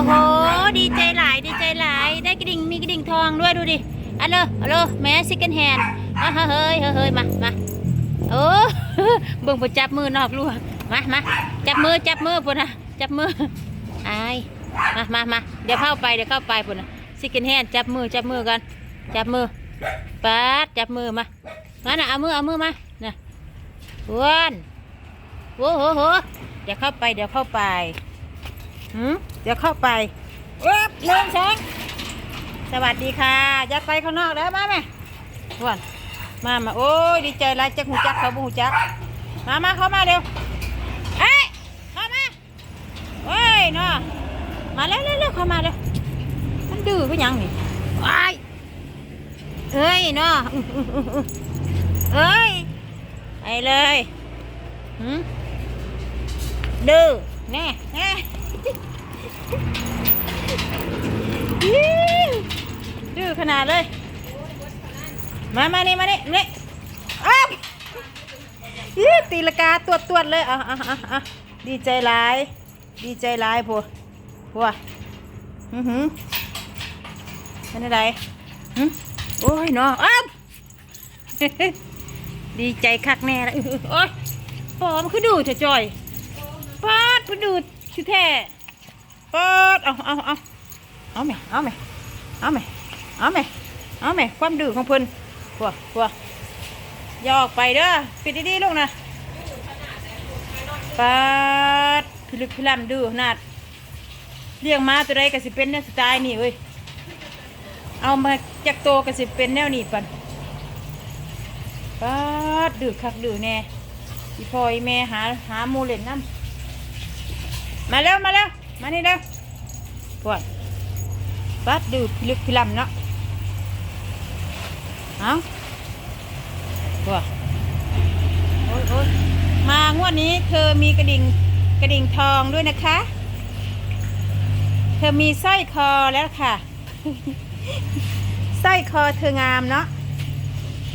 อ้โห ดีใจหลาย ดีใจหลาย ได้กระดิ่ง มีกระดิ่งทองด้วยดูดิอันเลอันเลแม่ซิกเกนแฮนอะเฮ้ยเฮ้ยเฮ้ยมามาโอ้เบิ่งไปจับมือนอกลูกมามาจับมือ จับมือพุ่นนะจับมือไอมามามาเดี๋ยวเข้าไป เดี๋ยวเข้าไปพุ่นนะซิกเกนแฮนจับมือ จับมือกัน จับมือปัดจับมือมามาน่ะเอามือ เอามือมาน่ะอ้วนโอ้โหโหเดี๋ยวเข้าไป เดี๋ยวเข้าไปหืม เดี๋ยวเข้าไปเอ๊บหนึ่งสองสวัสดีค่ะอย่าไปข้างนอกแล้วมาไหมอ้วนมามา โอ้ยดีใจไรจักหูจักเขาบูหูจัก มามาเข้ามาเร็วเอ้ยเข้ามาเฮ้ยเนาะมาเร็วเร็วเร็วเข้ามาเร็วมันดื้อก็ยังนี่ว้เอ้ยเนาะอื้ออื้ออื้ออื้อเอ้ยไปเลยหืมดื้อแน่แน่ ดื้อขนาดเลย มามานี่มานี่นี่อ้าวยี่ตีลกาตัวตวดเลยอะอะอะอะดีใจหลาย ดีใจหลายผัวผัวอือหือเป็นอะไรหึโอ้ยเนาะอ้าวดีใจคักแน่ละอื้อโอ้ยปอมันคือดูดเถอะจอยปาดมันดูดชื่อแท้ปาดเอาเอาเอา เอาไหมเอาไหมเอาไหมเอาไหมเอาไหมความดื้อของเพิ่นผัวผัวยอกไปเด้อปิดดีๆลูกนะปาดพิลึกพิลั่นดื้อขนาดเลี้ยงมาตัวใดก็สิเป็นแนวสไตล์นี่เว้ยเอามาจากโตก็สิเป็นแนวนี้ปันปาดดื้อคักดื้อแน่อีพ่ออีแม่หาหาหมูเลนน้ำมาเร็วมาเร็วมานี่เร็วปวด ปาดดื้อพิลึกพิลันเนาะเอาปวโอ้ยโอ้ยมางวดนี้เธอมีกระดิ่งกระดิ่งทองด้วยนะคะ เธอมีสร้อยคอแล้วค่ะสร้อยคอเธองามเนาะ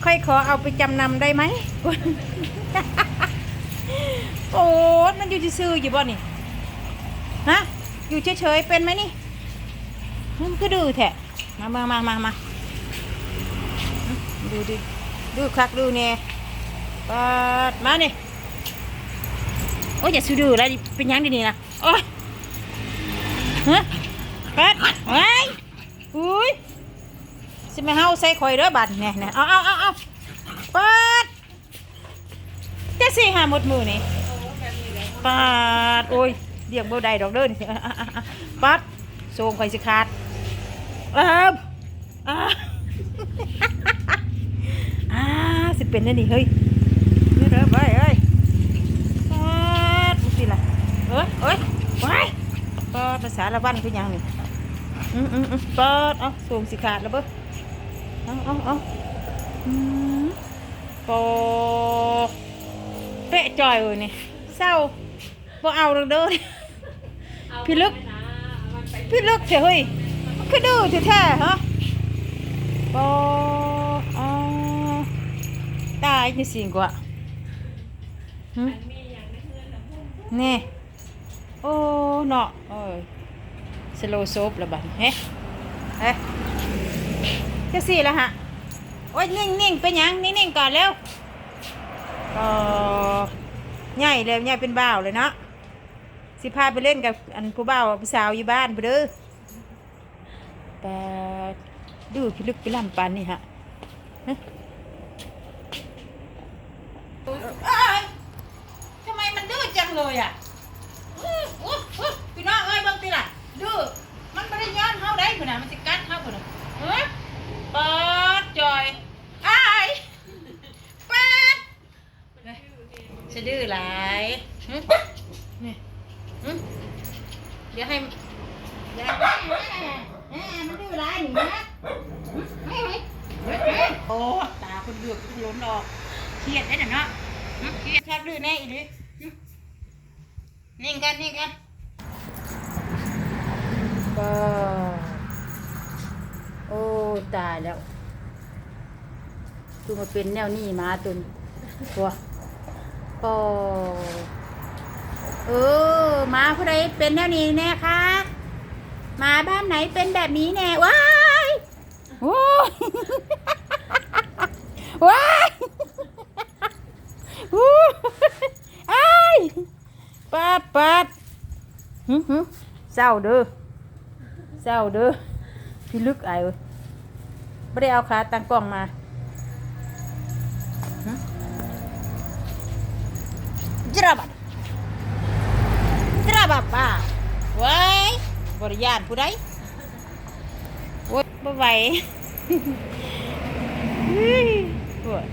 ค่อยขอเอาไปจำนำได้ไหมโอ้มันอยู่ซื่ออยู่บ่นี่ฮะอยู่เฉยๆเป็นไหมนี่ มันก็ดูแท้มามามามามาดูดิดูคลักดูเนี่ยปาดมาเนี่ยโอ้ยอย่าสูดูอะไรเป็นยังดีนี่นะโอ้ยฮะปัดไว้อุ้ยสิมาเฮาใส่ข่อยเด้อบัดเนี่ยเนี่ยเอาเอาเอาเอาปิดจะสิหาหมดมือนี่ปาดโอ้ยเรียกบ่ได้ดอกเด้อนี่ปัดโซงข่อยสิขาด อ้าอ่าอ่าสิเป็นนั่นนี่เฮ้ยนี่เด้อไปเอ้ยปัดสิล่ะเอ้ยเอ้ยไปปัดภาษาละวันคือหยังนี่อืมอืมอืมปัดเอาโซงสิขาดแล้วเบ้อเอาเอาเอาอืมโปเปะจอยเลยนี่เศร้าบ่เอาดอกเด้อพี่ลึกพี่ลึกเถอะเฮ้ยมัน คือดื้อแท้ๆฮะปออ๋อตายนี่สิกว่าหึนี่โอ้เนาะเอ้ยสโลโซฟละบัดเฮ้เฮ้จะสี่แล้วฮะโอ้ยนิ่งนิ่งเป็นหยังนิ่งนิ่งก่อนเร็วก็ใหญ่เลยใหญ่เป็นบ่าวเลยเนาะสิพาไปเล่นกับอันผู้บ่าวผู้สาวอยู่บ้านไปเด้อ แต่ดื้อพิลึกพิลั่นปานนี่ฮะเอ้ยทำไมมันดื้อจังเลยอะพี่น้องเอ้ยบางทีล่ะดื้อมันไม่ได้ย้อนเข้าได้ขนาดมันจะกัดเข้าขนาดเฮ้ยปิดจอยไอ้เปิดจะดื้อหลายนี่เดี๋ยวให้เดี๋ยวให้แหมมันดื้อหลายหนินะหึไม่ไหมโอ้ตาคนเดือดคนล้นออกเครียดได้หน่เนาะหึเครียดชักดื้อแน่อีหลีหึนิ่งกันนิ่งกันก็โอ้ตายแล้วตัวมาเป็นแนวนี้มาตุนตัวปอเออมาผู้ใดเป็นแนวนี้แน่คะ มาบ้านไหนเป็นแบบนี้แน่ว้ายโอ้ยว้ายอู้ไอ้ายปัดปัดหึหึเศร้าเด้อเศร้าเด้อพี่ลึกไอ้เว้ยไม่ได้เอาขาตั้งกล้องมาจราบัดจราบัดป้าไว้ย บริยานผู้ใดโอ้ยบ่ไหวเฮ้ยปวด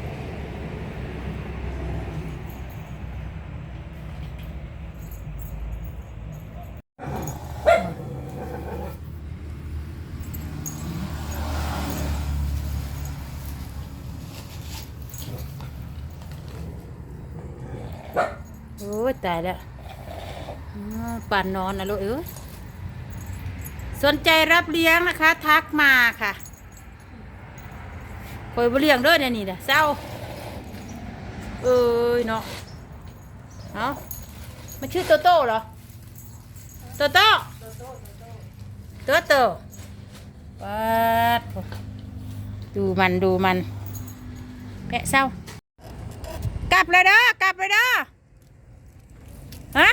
โอ้ยตายแล้วอ๋อป่านนอนนะลูกเอ้ย สนใจรับเลี้ยงนะคะ ทักมาค่ะคอยบเลี้ยงเด้อเนี่ยนี่เด้อเศร้าเอ้ยเนาะเอามันชื่อโตโต้เหรอโตโต้โตโต้ปัดโถ่ดูมันดูมันแกะเศร้ากลับเลยเด้อกลับเลยเด้อฮะ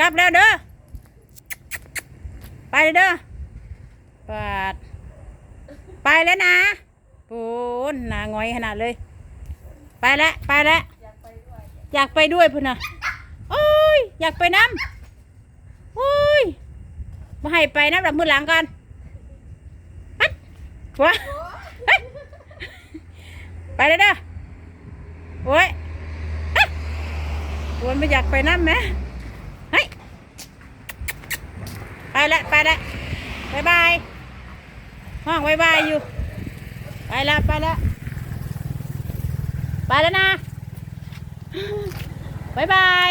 กลับแล้วเด้อ ไปเลยเด้อปัดไปแล้วนะปูนหนางอยขนาดเลย ไปแล้วไปแล้วอยากไปด้วยพุ่นนะโอ้ยอยากไปน้ำโอ้ยมาให้ไปน้ำดับมือหลังก่อนฮัดวะไปเลยเด้อโอ้ยฮัดโอ้ยไม่อยากไปน้ำไหมเฮ้ย ไปละไปละบายบายห้องบายบายอยู่ ไปละไปละไปแล้วนะบายบาย